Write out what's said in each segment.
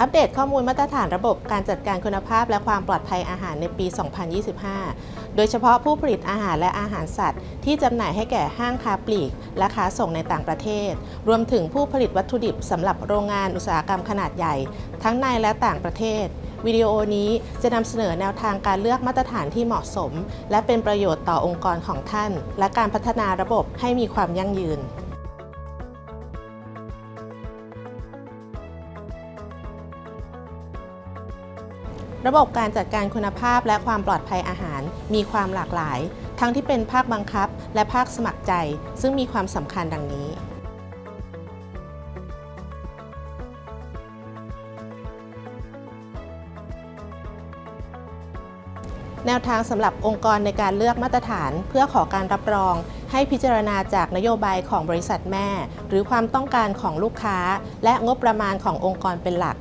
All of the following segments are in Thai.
อัปเดตข้อมูลมาตรฐานระบบการจัดการคุณภาพและความปลอดภัยอาหารในปี 2025 โดยเฉพาะผู้ผลิตอาหารและอาหารสัตว์ ที่จำหน่ายให้แก่ห้างค้าปลีกและค้าส่งในต่างประเทศ รวมถึงผู้ผลิตวัตถุดิบสำหรับโรงงานอุตสาหกรรมขนาดใหญ่ ทั้งในและต่างประเทศ วิดีโอนี้จะนำเสนอแนวทางการเลือกมาตรฐานที่เหมาะสม และเป็นประโยชน์ต่อองค์กรของท่าน และการพัฒนาระบบให้มีความยั่งยืน ระบบการจัดการคุณภาพและความปลอดภัยอาหารมีความหลากหลาย ทั้งที่เป็นภาคบังคับ และภาคสมัครใจ ซึ่งมีความสำคัญดังนี้ แนวทางสำหรับองค์กรในการเลือกมาตรฐาน เพื่อขอการรับรอง ให้พิจารณาจากนโยบายของบริษัทแม่ หรือความต้องการของลูกค้า และงบประมาณขององค์กรเป็นหลัก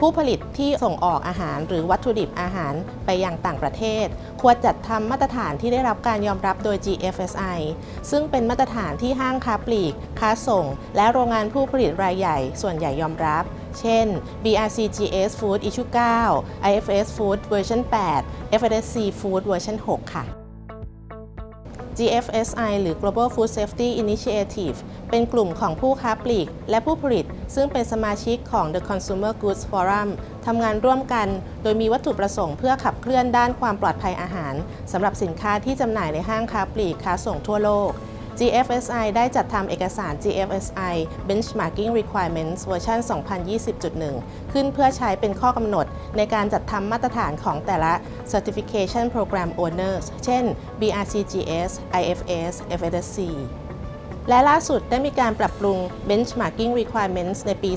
ผู้ผลิตที่ส่งออกอาหารหรือวัตถุดิบอาหารไปยังต่างประเทศ ควรจัดทำมาตรฐานที่ได้รับการยอมรับโดย GFSI ซึ่งเป็นมาตรฐานที่ห้างค้าปลีก ค้าส่ง และโรงงานผู้ผลิตรายใหญ่ ส่วนใหญ่ยอมรับ เช่น BRCGS Food Issue 9 IFS Food เวอร์ชัน8 FSC Food เวอร์ชัน6ค่ะ GFSI หรือ Global Food Safety Initiative เป็นกลุ่มของผู้ค้าปลีก และผู้ผลิต ซึ่งเป็นสมาชิกของ The Consumer Goods Forum ทำงานร่วมกัน โดยมีวัตถุประสงค์เพื่อขับเคลื่อนด้านความปลอดภัยอาหารสำหรับสินค้าที่จำหน่ายในห้างค้าปลีกค้าส่งทั่วโลก GFSI ได้จัดทำเอกสาร GFSI Benchmarking Requirements เวอร์ชัน2020.1 ขึ้นเพื่อใช้เป็นข้อกำหนดในการจัดทำมาตรฐานของแต่ละ Certification Program Owners เช่น BRCGS, IFS, FSC และล่าสุดได้มีการปรับปรุง Benchmarking Requirements ในปี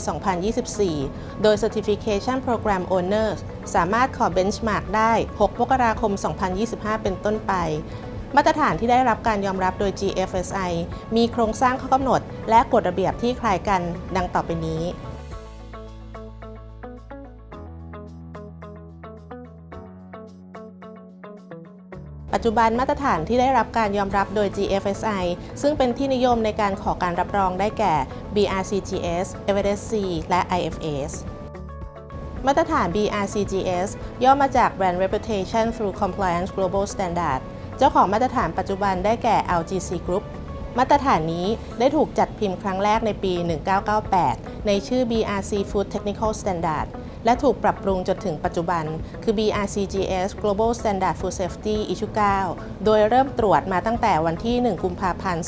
2024 โดย Certification Program Owners สามารถขอ Benchmark ได้ 6 มกราคม 2025 เป็นต้นไป มาตรฐานที่ได้รับการยอมรับโดย GFSI มีโครงสร้างข้อกำหนด และกฎระเบียบที่คล้ายกันดังต่อไปนี้ ปัจจุบันมาตรฐานที่ได้รับการยอมรับโดย GFSI ซึ่งเป็นที่นิยมในการขอการรับรองได้แก่ BRCGS, FSC และ IFS มาตรฐาน BRCGS ย่อมาจาก Brand Reputation through Compliance Global Standard เจ้าของมาตรฐานปัจจุบันได้แก่ LGC Group มาตรฐานนี้ได้ถูกจัดพิมพ์ครั้งแรกในปี 1998 ในชื่อ BRC Food Technical Standard และถูกปรับปรุงจนถึงปัจจุบัน คือ BRCGS Global Standard Food Safety Issue 9 โดยเริ่มตรวจมาตั้งแต่วันที่ 1 กุมภาพันธ์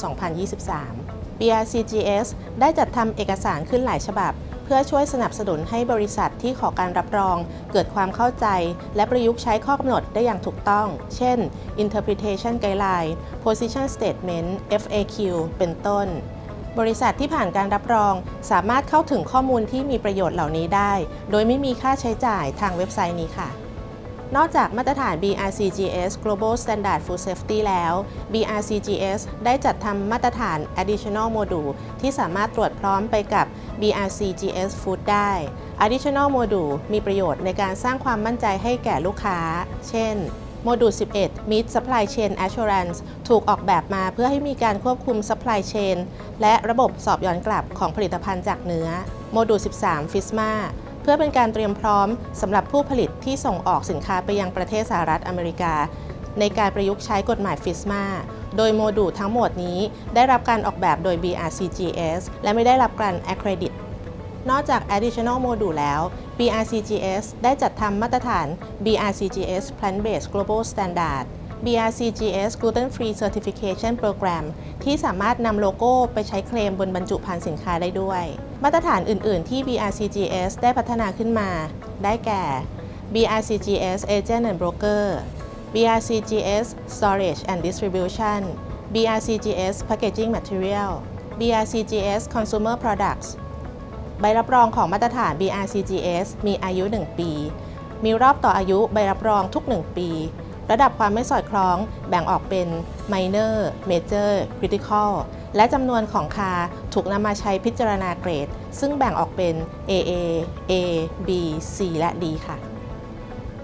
2023 BRCGS ได้จัดทำเอกสารขึ้นหลายฉบับ เพื่อช่วยสนับสนุนให้บริษัทที่ขอการรับรอง เกิดความเข้าใจ และประยุกต์ใช้ข้อกำหนดได้อย่างถูกต้อง เช่น Interpretation Guideline Position Statement FAQ เป็นต้น บริษัทที่ผ่านการรับรอง สามารถเข้าถึงข้อมูลที่มีประโยชน์เหล่านี้ได้ โดยไม่มีค่าใช้จ่ายทางเว็บไซต์นี้ค่ะ นอกจากมาตรฐาน BRCGS Global Standard Food Safety แล้ว BRCGS ได้จัดทำมาตรฐาน Additional Module ที่สามารถตรวจพร้อมไปกับ BRCGS Food ได้ Additional Module มีประโยชน์ในการสร้างความมั่นใจให้แก่ลูกค้า เช่นโมดูล 11 Meat Supply Chain Assurance ถูกออกแบบมาเพื่อให้มีการควบคุม Supply Chain และระบบสอบย้อนกลับของผลิตภัณฑ์จากเนื้อ โมดูล 13 FISMA เพื่อเป็นการเตรียมพร้อมสำหรับผู้ผลิตที่ส่งออกสินค้าไปยังประเทศสหรัฐอเมริกา ในการประยุกต์ใช้กฎหมาย FISMA โดยโมดูลทั้งหมดนี้ได้รับการออกแบบโดย BRCGS และไม่ได้รับการ accredit นอกจาก additional module แล้ว BRCGS ได้จัดทำมาตรฐาน BRCGS Plant-Based Global Standard BRCGS Gluten Free Certification Program ที่สามารถนำโลโก้ไปใช้เคลมบนบรรจุภัณฑ์สินค้าได้ด้วย มาตรฐานอื่น ๆ ที่ BRCGS ได้พัฒนาขึ้นมา ได้แก่ BRCGS Agent and Broker BRCGS Storage and Distribution BRCGS Packaging Material BRCGS Consumer Products ใบรับรองของมาตรฐาน BRCGS มีอายุ 1 ปี มีรอบต่ออายุใบรับรองทุก 1 ปี ระดับความไม่สอดคล้องแบ่งออกเป็น Minor Major Critical และจำนวนของคาถูกนำมาใช้พิจารณาเกรด ซึ่งแบ่งออกเป็น AA A B C และ D ค่ะ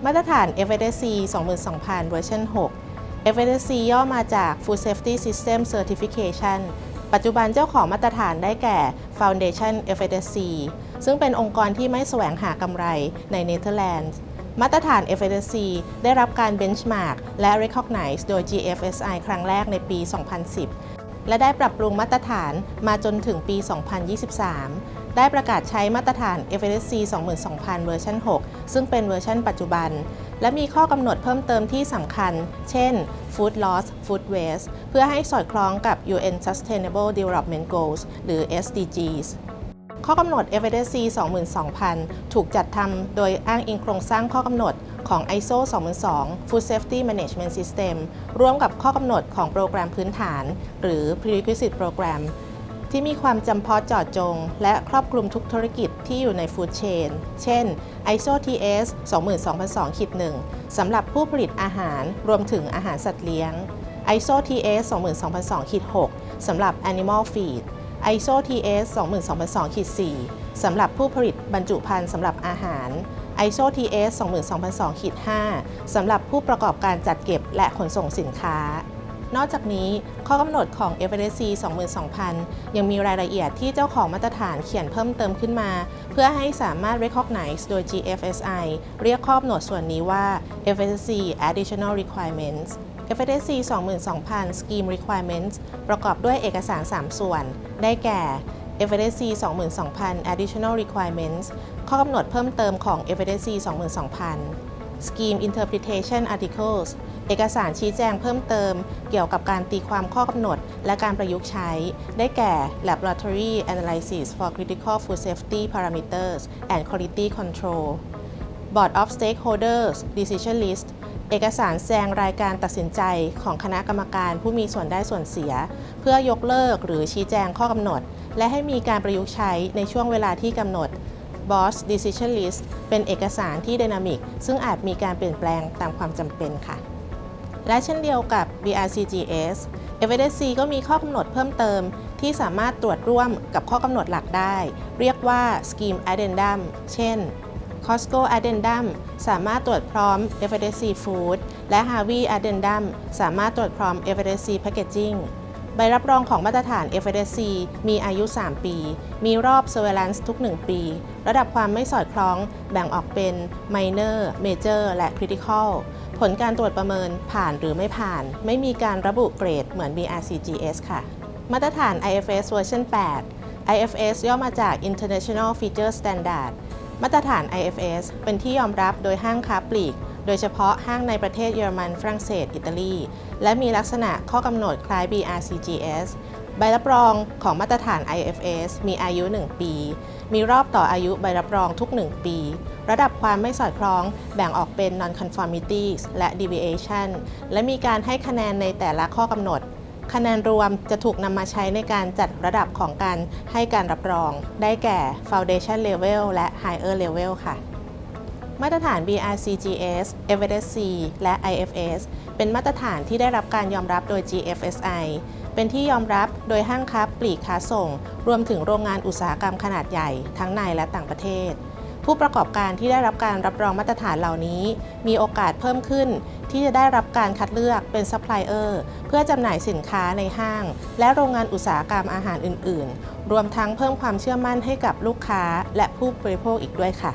มาตรฐาน FSC 22,000 เวอร์ชัน6 FSC ย่อมาจาก Food Safety System Certification ปัจจุบันเจ้าของมาตรฐานได้แก่ Foundation FSC ซึ่งเป็นองค์กรที่ไม่แสวงหากำไรในเนเธอร์แลนด์มาตรฐาน FSC ได้รับการ benchmark และ recognize โดย GFSI ครั้งแรกในปี 2010 และได้ปรับปรุงมาตรฐานมาจนถึงปี 2023 ได้ประกาศใช้มาตรฐาน FSC 22000 เวอร์ชัน6 ซึ่งเป็นเวอร์ชันปัจจุบัน และมีข้อกำหนดเพิ่มเติมที่สำคัญ เช่น food loss food waste เพื่อให้สอดคล้องกับ UN Sustainable Development Goals หรือ SDGs ข้อกำหนด FSC 22000 ถูกจัดทำโดยอ้างอิงโครงสร้างข้อกำหนด ของ ISO 22000 Food Safety Management System ร่วมกับข้อกำหนดของโปรแกรมพื้นฐาน หรือ Prerequisite Program ที่มีความจำเพาะเจาะจง และครอบคลุมทุกธุรกิจที่อยู่ใน Food Chain เช่น ISO TS 22002-1 สำหรับผู้ผลิตอาหารรวมถึงอาหารสัตว์เลี้ยง ISO TS 22002-6 สำหรับ Animal Feed ISO TS 22002-4 สำหรับผู้ผลิตบรรจุภัณฑ์สำหรับอาหาร ISO TS 22002-5 สำหรับผู้ประกอบการจัดเก็บและขนส่งสินค้า นอกจากนี้ข้อกำหนดของ FSC 22000 ยังมีรายละเอียดที่เจ้าของมาตรฐานเขียนเพิ่มเติมขึ้นมา เพื่อให้สามารถ recognize โดย GFSI เรียกข้อกำหนดส่วนนี้ว่า FSC Additional Requirements FSC 22000 Scheme Requirements ประกอบด้วยเอกสาร 3 ส่วน ได้แก่ FSC 22000 Additional Requirements ข้อกำหนดเพิ่มเติมของ FSC 22000 Scheme Interpretation Articles เอกสารชี้แจงเพิ่มเติมเกี่ยวกับการตีความข้อกำหนดและการประยุกต์ใช้ ได้แก่ Laboratory Analysis for Critical Food Safety Parameters and Quality Control Board of Stakeholders Decision List เอกสารแสดงรายการตัดสินใจของคณะกรรมการผู้มีส่วนได้ส่วนเสีย เพื่อยกเลิกหรือชี้แจงข้อกำหนด และให้มีการประยุกต์ใช้ในช่วงเวลาที่กำหนด Boss Decision List เป็นเอกสารที่ Dynamic ซึ่งอาจมีการเปลี่ยนแปลงตามความจำเป็นค่ะ และเช่นเดียวกับ BRCGS FSC ก็มีข้อกำหนดเพิ่มเติม ที่สามารถตรวจร่วมกับข้อกำหนดหลักได้ เรียกว่า Scheme Addendum เช่น Costco Addendum สามารถตรวจพร้อม FSC Food และ Harvey Addendum สามารถตรวจพร้อม FSC Packaging ใบรับรองของมาตรฐาน FSC มีอายุ 3 ปี มีรอบ Surveillance ทุก 1 ปี ระดับความไม่สอดคล้องแบ่งออกเป็น Minor Major และ Critical ผลการตรวจประเมินผ่านหรือไม่ผ่าน ไม่มีการระบุเกรดเหมือน BRCGS ค่ะ มาตรฐาน IFS เวอร์ชัน8 IFS ย่อมาจาก International Feature Standard มาตรฐาน IFS เป็นที่ยอมรับโดยห้างค้าปลีก โดยเฉพาะห้างในประเทศเยอรมัน ฝรั่งเศส อิตาลี และมีลักษณะข้อกำหนดคล้าย BRCGS ใบรับรองของมาตรฐาน IFS มีอายุ 1 ปี มีรอบต่ออายุใบรับรองทุก 1 ปี ระดับความไม่สอดคล้องแบ่งออกเป็น non-conformities และ deviation และมีการให้คะแนนในแต่ละข้อกำหนด คะแนนรวมจะถูกนำมาใช้ในการจัดระดับของการให้การรับรอง ได้แก่ Foundation Level และ Higher Level ค่ะ มาตรฐาน BRCGS FSC และ IFS เป็นมาตรฐานที่ได้รับการยอมรับโดย GFSI เป็นที่ยอมรับโดยห้างค้าปลีกค้าส่ง รวมถึงโรงงานอุตสาหกรรมขนาดใหญ่ทั้งในและต่างประเทศ ผู้ประกอบการที่ได้รับการรับรองมาตรฐานเหล่านี้ มีโอกาสเพิ่มขึ้น ที่จะได้รับการคัดเลือกเป็นซัพพลายเออร์เพื่อจำหน่ายสินค้าในห้าง และโรงงานอุตสาหกรรมอาหารอื่น ๆ รวมทั้งเพิ่มความเชื่อมั่นให้กับลูกค้าและผู้บริโภคอีกด้วยค่ะ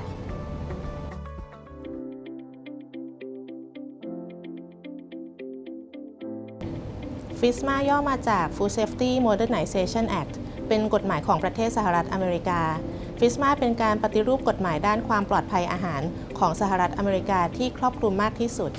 FISMA ย่อมาจาก Food Safety Modernization Act เป็นกฎหมายของประเทศสหรัฐอเมริกา FISMA เป็นการปฏิรูปกฎหมายด้านความปลอดภัยอาหารของสหรัฐอเมริกาที่ครอบคลุมมากที่สุด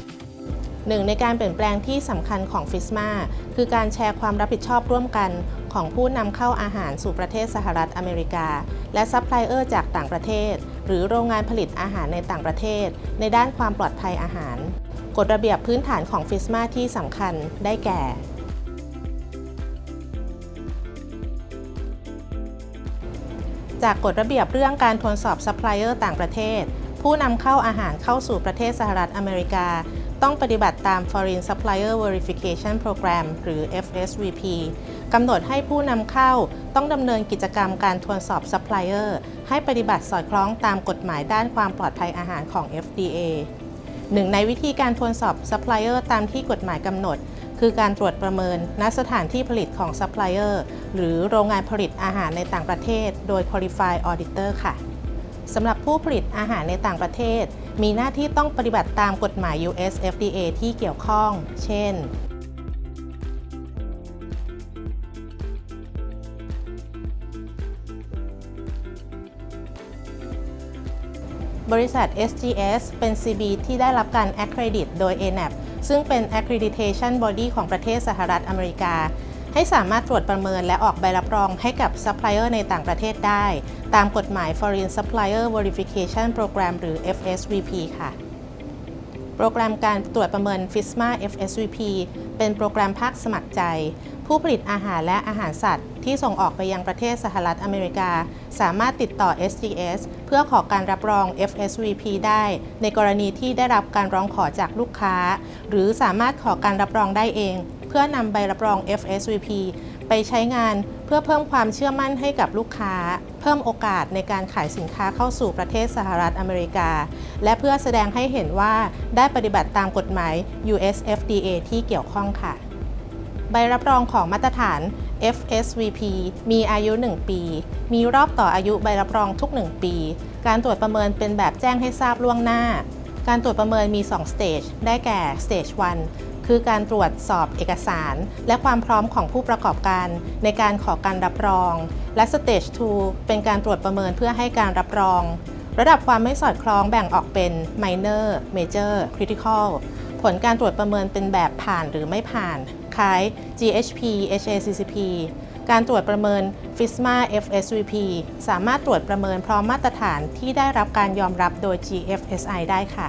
หนึ่งในการเปลี่ยนแปลงที่สำคัญของ FISMA คือการแชร์ความรับผิดชอบร่วมกันของผู้นำเข้าอาหารสู่ประเทศสหรัฐอเมริกา และซัพพลายเออร์จากต่างประเทศ หรือโรงงานผลิตอาหารในต่างประเทศ ในด้านความปลอดภัยอาหาร กฎระเบียบพื้นฐานของ FISMA ที่สำคัญได้แก่ จากกฎระเบียบเรื่องการทวนสอบซัพพลายเออร์ต่างประเทศ ผู้นำเข้าอาหารเข้าสู่ประเทศสหรัฐอเมริกา ต้องปฏิบัติตาม Foreign Supplier Verification Program หรือ FSVP กำหนดให้ผู้นำเข้าต้องดำเนินกิจกรรมการทวนสอบซัพพลายเออร์ให้ปฏิบัติสอดคล้องตามกฎหมายด้านความปลอดภัยอาหารของ FDA หนึ่งในวิธีการทวนสอบซัพพลายเออร์ตามที่กฎหมายกำหนด คือการตรวจประเมินณสถานที่ผลิตของซัพพลายเออร์หรือโรงงานผลิตอาหารในต่างประเทศ โดย Qualified Auditor ค่ะสำหรับผู้ผลิตอาหารในต่างประเทศ มีหน้าที่ต้องปฏิบัติตามกฎหมาย US FDA ที่เกี่ยวข้อง เช่น บริษัท SGS เป็น CB ที่ได้รับการ accredit โดย ANAP ซึ่งเป็น accreditation body ของประเทศสหรัฐอเมริกา ให้สามารถตรวจประเมินและออกใบรับรองให้กับซัพพลายเออร์ในต่างประเทศได้ ตามกฎหมาย Foreign Supplier Verification Program หรือ FSVP ค่ะ โปรแกรมการตรวจประเมิน FISMA FSVP เป็นโปรแกรมภาคสมัครใจ ผู้ผลิตอาหารและอาหารสัตว์ ที่ส่งออกไปยังประเทศสหรัฐอเมริกา สามารถติดต่อ SGS เพื่อขอการรับรอง FSVP ได้ ในกรณีที่ได้รับการร้องขอจากลูกค้า หรือสามารถขอการรับรองได้เอง เพื่อนำใบรับรอง FSVP ไปใช้งานเพื่อเพิ่มความเชื่อมั่นให้กับลูกค้า เพิ่มโอกาสในการขายสินค้าเข้าสู่ประเทศสหรัฐอเมริกา และเพื่อแสดงให้เห็นว่าได้ปฏิบัติตามกฎหมาย US FDA ที่เกี่ยวข้องค่ะ ใบรับรองของมาตรฐาน FSVP มีอายุ 1 ปี มีรอบต่ออายุใบรับรองทุก 1 ปี การตรวจประเมินเป็นแบบแจ้งให้ทราบล่วงหน้า การตรวจประเมินมี 2 stage ได้แก่ stage 1 คือการตรวจสอบเอกสาร และความพร้อมของผู้ประกอบการ ในการขอการรับรอง และ stage 2 เป็นการตรวจประเมินเพื่อให้การรับรอง ระดับความไม่สอดคล้องแบ่งออกเป็น minor major critical ผลการตรวจประเมินเป็นแบบผ่านหรือไม่ผ่าน คล้าย GHP HACCP การตรวจประเมิน FISMA FSVP สามารถตรวจประเมินพร้อมมาตรฐานที่ได้รับการยอมรับโดย GFSI ได้ค่ะ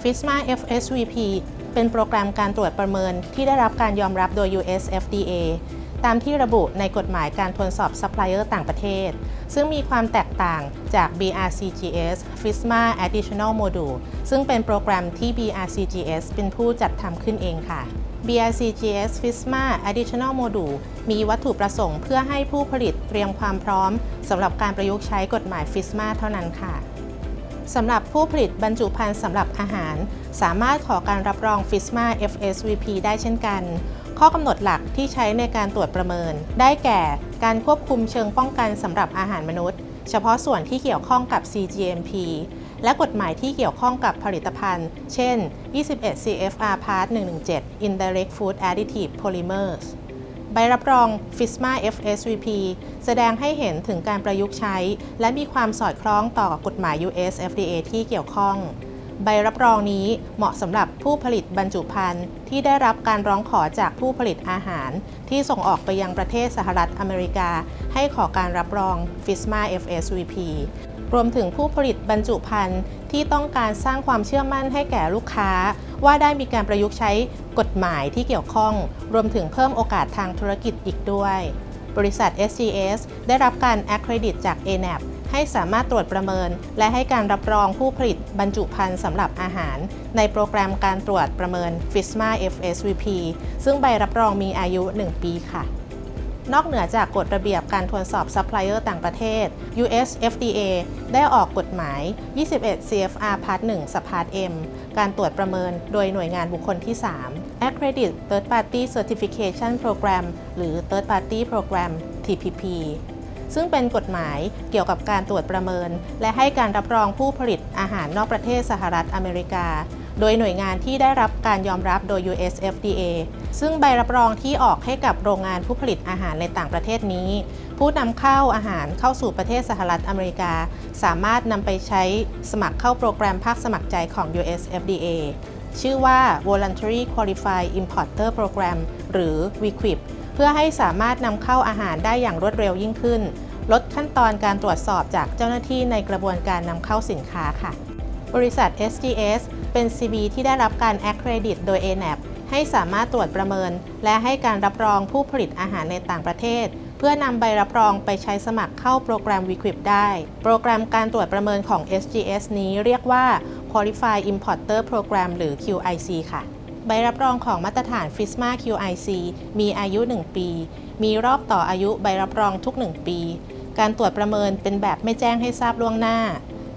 FISMA FSVP เป็นโปรแกรมการตรวจประเมินที่ได้รับการยอมรับโดย US FDA ตามที่ระบุในกฎหมายการทดสอบซัพพลายเออร์ต่างประเทศ ซึ่งมีความแตกต่างจาก BRCGS FISMA Additional Module ซึ่งเป็นโปรแกรมที่ BRCGS เป็นผู้จัดทำขึ้นเองค่ะ BRCGS FISMA Additional Module มีวัตถุประสงค์เพื่อให้ผู้ผลิตเตรียมความพร้อมสำหรับการประยุกต์ใช้กฎหมาย FISMA เท่านั้นค่ะ สำหรับผู้ผลิตบรรจุภัณฑ์สำหรับอาหาร สามารถขอการรับรอง FISMA FSVP ได้เช่นกัน ข้อกำหนดหลักที่ใช้ในการตรวจประเมิน ได้แก่การควบคุมเชิงป้องกันสำหรับอาหารมนุษย์ เฉพาะส่วนที่เกี่ยวข้องกับ CGMP และกฎหมายที่เกี่ยวข้องกับผลิตภัณฑ์ เช่น 21 CFR Part 117 Indirect Food Additive Polymers ใบรับรอง FISMA FSVP แสดงให้เห็นถึงการประยุกต์ใช้ และมีความสอดคล้องต่อกฎหมาย US FDA ที่เกี่ยวข้อง ใบรับรองนี้เหมาะสำหรับผู้ผลิตบรรจุภัณฑ์ที่ได้รับการร้องขอจากผู้ผลิตอาหาร ที่ส่งออกไปยังประเทศสหรัฐอเมริกา ให้ขอการรับรอง FISMA FSVP รวมถึงผู้ผลิตบรรจุภัณฑ์ที่ต้องการสร้างความเชื่อมั่นให้แก่ลูกค้า ว่าได้มีการประยุกต์ใช้กฎหมายที่เกี่ยวข้อง รวมถึงเพิ่มโอกาสทางธุรกิจอีกด้วย บริษัท SGS ได้รับการ accredit จาก ANAP ให้สามารถตรวจประเมิน และให้การรับรองผู้ผลิตบรรจุภัณฑ์สำหรับอาหาร ในโปรแกรมการตรวจประเมิน FISMA FSVP ซึ่งใบรับรองมีอายุ 1 ปีค่ะ นอกเหนือจากกฎระเบียบการทวนสอบซัพพลายเออร์ต่างประเทศ US FDA ได้ออกกฎหมาย 21 CFR Part 1 Subpart M การตรวจประเมินโดยหน่วยงานบุคคลที่ 3 Accredit Third Party Certification Program หรือ Third Party Program TPP ซึ่งเป็นกฎหมายเกี่ยวกับการตรวจประเมิน และให้การรับรองผู้ผลิตอาหารนอกประเทศสหรัฐอเมริกา โดยหน่วยงานที่ได้รับการยอมรับโดย US FDA ซึ่งใบรับรองที่ออกให้กับโรงงานผู้ผลิตอาหารในต่างประเทศนี้ ผู้นำเข้าอาหารเข้าสู่ประเทศสหรัฐอเมริกา สามารถนำไปใช้สมัครเข้าโปรแกรมภาคสมัครใจของ US FDA ชื่อว่า Voluntary Qualified Importer Program หรือ VQIP เพื่อให้สามารถนำเข้าอาหารได้อย่างรวดเร็วยิ่งขึ้น ลดขั้นตอนการตรวจสอบจากเจ้าหน้าที่ในกระบวนการนำเข้าสินค้าค่ะ บริษัท SGS เป็น CB ที่ได้รับการ accredit โดย ANAP ให้สามารถตรวจประเมิน และให้การรับรองผู้ผลิตอาหารในต่างประเทศ เพื่อนำใบรับรองไปใช้สมัครเข้าโปรแกรม VQIP ได้ โปรแกรมการตรวจประเมินของ SGS นี้เรียกว่า Qualified Importer Program หรือ QIC ค่ะ ใบรับรองของมาตรฐาน FISMA QIC มีอายุ 1 ปี มีรอบต่ออายุใบรับรองทุก 1 ปี การตรวจประเมินเป็นแบบไม่แจ้งให้ทราบล่วงหน้า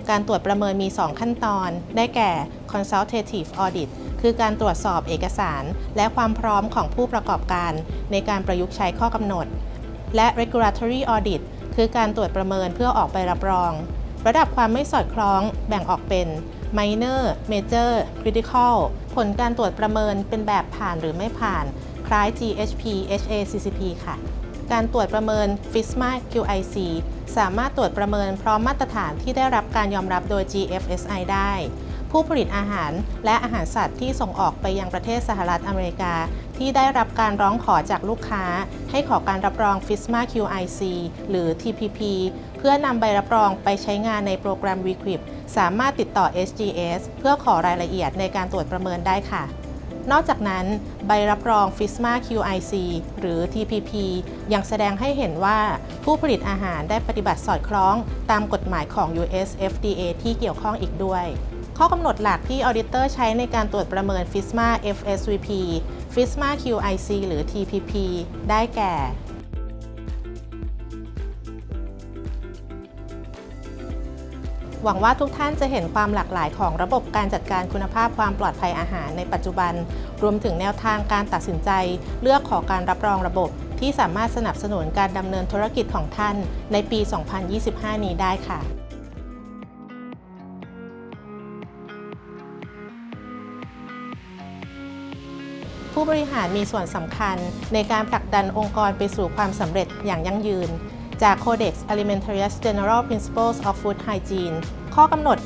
การตรวจประเมินมี 2 ขั้นตอน ได้แก่ consultative audit คือการตรวจสอบเอกสาร และความพร้อมของผู้ประกอบการ ในการประยุกต์ใช้ข้อกำหนด และ regulatory audit คือการตรวจประเมินเพื่อออกใบรับรอง ระดับความไม่สอดคล้องแบ่งออกเป็น minor major critical ผลการตรวจประเมินเป็นแบบผ่านหรือไม่ผ่าน คล้าย GHP HACCP ค่ะ การตรวจประเมิน FISMA QIC สามารถตรวจประเมินพร้อมมาตรฐานที่ได้รับการยอมรับโดย GFSI ได้ ผู้ผลิตอาหารและอาหารสัตว์ที่ส่งออกไปยังประเทศสหรัฐอเมริกา ที่ได้รับการร้องขอจากลูกค้า ให้ขอการรับรอง FISMA QIC หรือ TPP เพื่อนำใบรับรองไปใช้งานในโปรแกรม Requip สามารถติดต่อ SGS เพื่อขอรายละเอียดในการตรวจประเมินได้ค่ะ นอกจากนั้นใบรับรอง FISMA QIC หรือ TPP ยังแสดงให้เห็นว่าผู้ผลิตอาหารได้ปฏิบัติสอดคล้องตามกฎหมายของ US FDA ที่เกี่ยวข้องอีกด้วย ข้อกำหนดหลักที่ออ d ดิเตอร์ใช้ในการตรวจประเมิน FISMA FSVP FISMA QIC หรือ TPP ได้แก่ หวังว่าทุกท่านจะเห็นความหลากหลายของระบบการจัดการคุณภาพความปลอดภัยอาหารในปัจจุบัน รวมถึงแนวทางการตัดสินใจ เลือกขอการรับรองระบบ ที่สามารถสนับสนุนการดำเนินธุรกิจของท่านในปี 2025 นี้ได้ค่ะผู้บริหารมีส่วนสำคัญในการผลักดันองค์กรไปสู่ความสำเร็จอย่างยั่งยืน จาก Codex Alimentarius General Principles of Food Hygiene ข้อกำหนด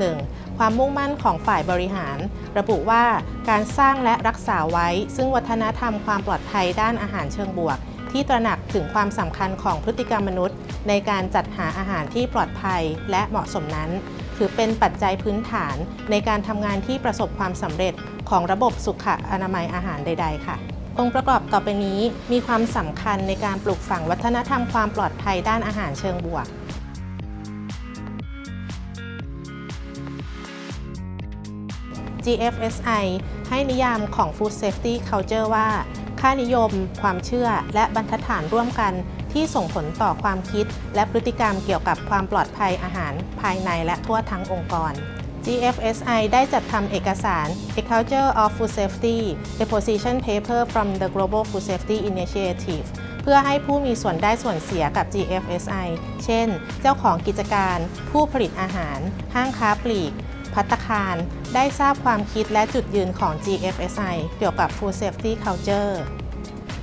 5.1 ความมุ่งมั่นของฝ่ายบริหาร ระบุว่าการสร้างและรักษาไว้ ซึ่งวัฒนธรรมความปลอดภัยด้านอาหารเชิงบวก ที่ตระหนักถึงความสำคัญของพฤติกรรมมนุษย์ ในการจัดหาอาหารที่ปลอดภัยและเหมาะสมนั้น ถือเป็นปัจจัยพื้นฐานในการทำงานที่ประสบความสำเร็จของระบบสุขอนามัยอาหารใด ๆ ค่ะ องค์ประกอบต่อไปนี้มีความสำคัญในการปลูกฝังวัฒนธรรมความปลอดภัยด้านอาหารเชิงบวก GFSI ให้นิยามของ Food Safety Culture ว่า ค่านิยม ความเชื่อ และบรรทัดฐานร่วมกัน ที่ส่งผลต่อความคิด และพฤติกรรมเกี่ยวกับความปลอดภัยอาหารภายในและทั่วทั้งองค์กร GFSI ได้จัดทำเอกสาร A Culture of Food Safety a Position Paper from the Global Food Safety Initiative เพื่อให้ผู้มีส่วนได้ส่วนเสียกับ GFSI เช่น เจ้าของกิจการ ผู้ผลิตอาหาร ห้างค้าปลีก พัตตาคาร ได้ทราบความคิดและจุดยืนของ GFSI เกี่ยวกับ Food Safety Culture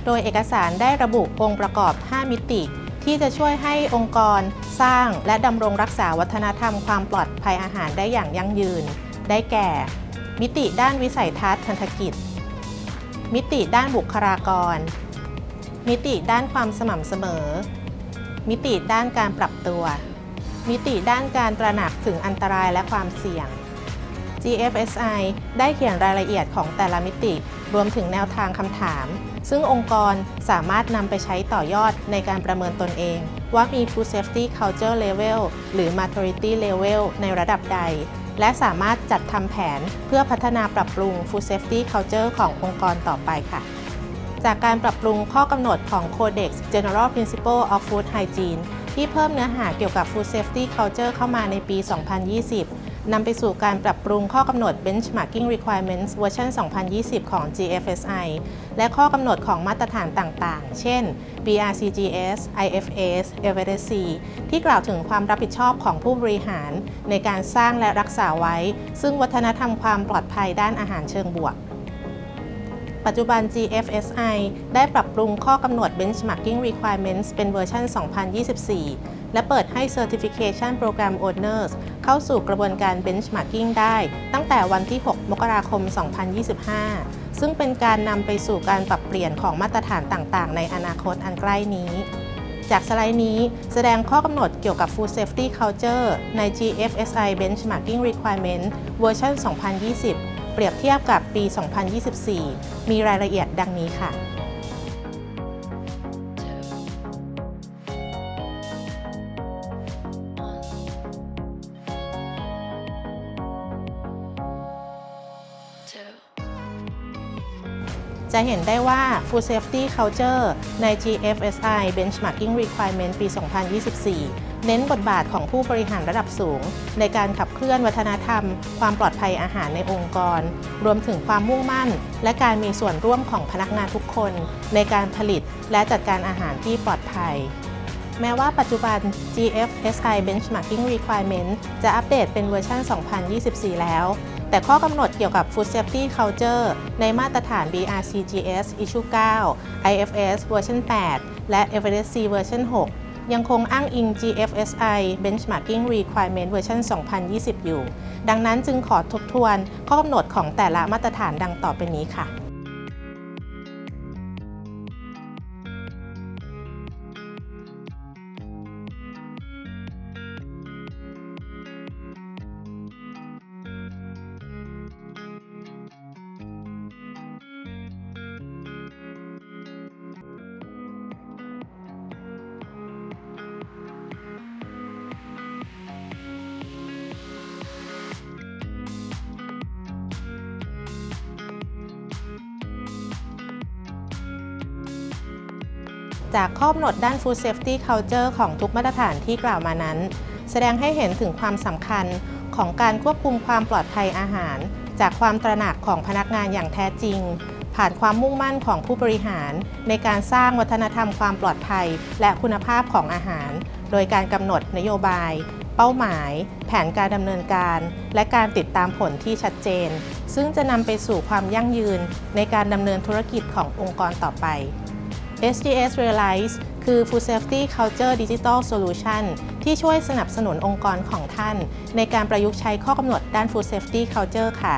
โดยเอกสารได้ระบุองค์ประกอบ 5 มิติ ที่จะช่วยให้องค์กรสร้างและดำรงรักษาวัฒนธรรมความปลอดภัยอาหารได้อย่างยั่งยืน ได้แก่ มิติด้านวิสัยทัศน์พันธกิจ มิติด้านบุคลากร มิติด้านความสม่ำเสมอ มิติด้านการปรับตัว มิติด้านการตระหนักถึงอันตรายและความเสี่ยง GFSI ได้เขียนรายละเอียดของแต่ละมิติ รวมถึงแนวทางคำถาม ซึ่งองค์กรสามารถนำไปใช้ต่อยอดในการประเมินตนเอง ว่ามี Food Safety Culture Level หรือ Maturity Level ในระดับใด และสามารถจัดทำแผนเพื่อพัฒนาปรับปรุง Food Safety Culture ขององค์กรต่อไปค่ะจากการปรับปรุงข้อกำหนดของ Codex General Principle of Food Hygiene ที่เพิ่มเนื้อหาเกี่ยวกับ Food Safety Culture เข้ามาในปี 2020 นำไปสู่การปรับปรุงข้อกำหนด Benchmarking Requirements เวอร์ชัน2020 ของ GFSI และข้อกำหนดของมาตรฐานต่างๆ เช่น BRCGS, IFS, FSC ที่กล่าวถึงความรับผิดชอบของผู้บริหาร ในการสร้างและรักษาไว้ ซึ่งวัฒนธรรมความปลอดภัยด้านอาหารเชิงบวกปัจจุบัน GFSI ได้ปรับปรุงข้อกำหนด Benchmarking Requirements เป็นเวอร์ชัน2024 และเปิดให้ Certification Program Owners เข้าสู่กระบวนการ Benchmarking ได้ตั้งแต่วันที่ 6 มกราคม 2025 ซึ่งเป็นการนำไปสู่การปรับเปลี่ยนของมาตรฐานต่างๆ ในอนาคตอันใกล้นี้ จากสไลด์นี้แสดงข้อกำหนดเกี่ยวกับ Food Safety Culture ใน GFSI Benchmarking Requirement เวอร์ชัน2020 เปรียบเทียบกับปี 2024 มีรายละเอียดดังนี้ค่ะ จะเห็นได้ว่า Food Safety Culture ใน GFSI Benchmarking Requirement ปี 2024 เน้นบทบาทของผู้บริหารระดับสูง ในการขับเคลื่อนวัฒนธรรม ความปลอดภัยอาหารในองค์กร รวมถึงความมุ่งมั่น และการมีส่วนร่วมของพนักงานทุกคน ในการผลิตและจัดการอาหารที่ปลอดภัยแม้ว่าปัจจุบัน GFSI Benchmarking Requirement จะอัปเดตเป็นเวอร์ชัน 2024 แล้ว แต่ข้อกำหนดเกี่ยวกับ Food Safety Culture ในมาตรฐาน BRCGS Issue 9 IFS Version 8 และ FSC Version 6 ยังคงอ้างอิง GFSI Benchmarking Requirement Version 2020 อยู่ ดังนั้นจึงขอทบทวนข้อกำหนดของแต่ละมาตรฐานดังต่อไปนี้ค่ะ จากข้อกำหนดด้าน Food Safety Culture ของทุกมาตรฐานที่กล่าวมานั้น แสดงให้เห็นถึงความสำคัญของการควบคุมความปลอดภัยอาหาร จากความตระหนักของพนักงานอย่างแท้จริง ผ่านความมุ่งมั่นของผู้บริหาร ในการสร้างวัฒนธรรมความปลอดภัย และคุณภาพของอาหาร โดยการกำหนดนโยบาย เป้าหมาย แผนการดำเนินการ และการติดตามผลที่ชัดเจน ซึ่งจะนำไปสู่ความยั่งยืนในการดำเนินธุรกิจขององค์กรต่อไป SGS Realize คือ Food Safety Culture Digital Solution ที่ช่วยสนับสนุนองค์กรของท่าน ในการประยุกต์ใช้ข้อกำหนดด้าน Food Safety Culture ค่ะ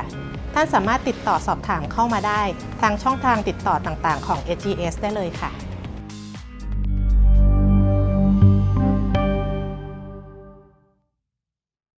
ท่านสามารถติดต่อสอบถามเข้ามาได้ ทางช่องทางติดต่อต่างๆของ SGS ได้เลยค่ะ